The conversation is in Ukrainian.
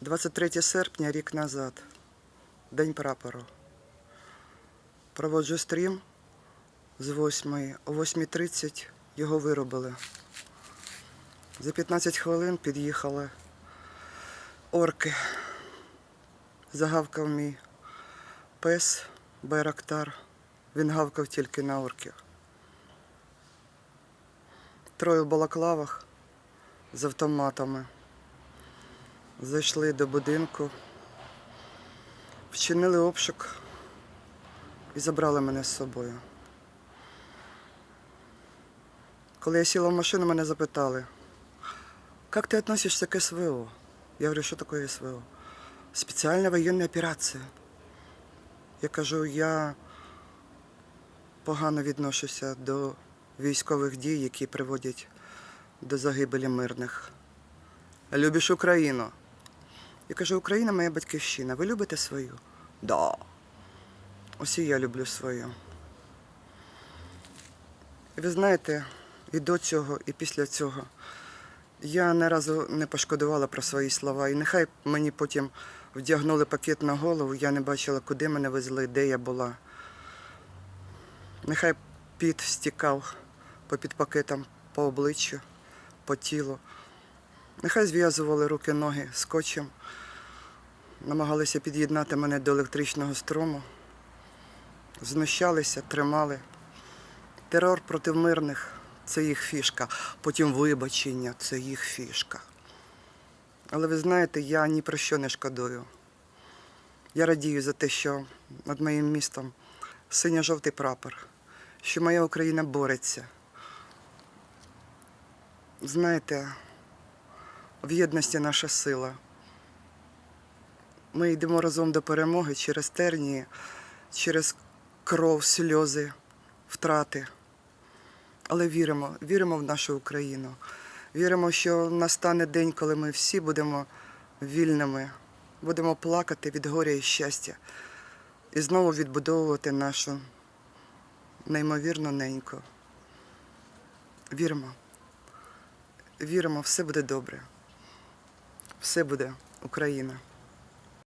23 серпня, рік назад, День прапору. Проводжу стрім з 8. О 8.30 його виробили. За 15 хвилин під'їхали орки. Загавкав мій пес Байрактар. Він гавкав тільки на орків. Троє в балаклавах з автоматами. Зайшли до будинку, вчинили обшук і забрали мене з собою. Коли я сіла в машину, мене запитали, як ти відносишся к СВО? Я говорю, що таке СВО? Спеціальна воєнна операція. Я кажу, я погано відношуся до військових дій, які приводять до загибелі мирних. Любиш Україну? Я кажу, Україна моя батьківщина. Ви любите свою? Да. Ось і я люблю свою. І ви знаєте, і до цього, і після цього я ні разу не пошкодувала про свої слова. І нехай мені потім вдягнули пакет на голову, я не бачила, куди мене везли, де я була. Нехай піт стікав попід пакетом по обличчю, по тілу. Нехай зв'язували руки, ноги скотчем, намагалися під'єднати мене до електричного струму, знущалися, тримали. Терор проти мирних це їх фішка. Потім вибачення це їх фішка. Але ви знаєте, я ні про що не шкодую. Я радію за те, що над моїм містом синьо-жовтий прапор, що моя Україна бореться. Знаєте, в єдності наша сила. Ми йдемо разом до перемоги через тернії, через кров, сльози, втрати. Але віримо, віримо в нашу Україну. Віримо, що настане день, коли ми всі будемо вільними, будемо плакати від горя і щастя і знову відбудовувати нашу неймовірну неньку. Віримо. Віримо, все буде добре. Все буде Україна.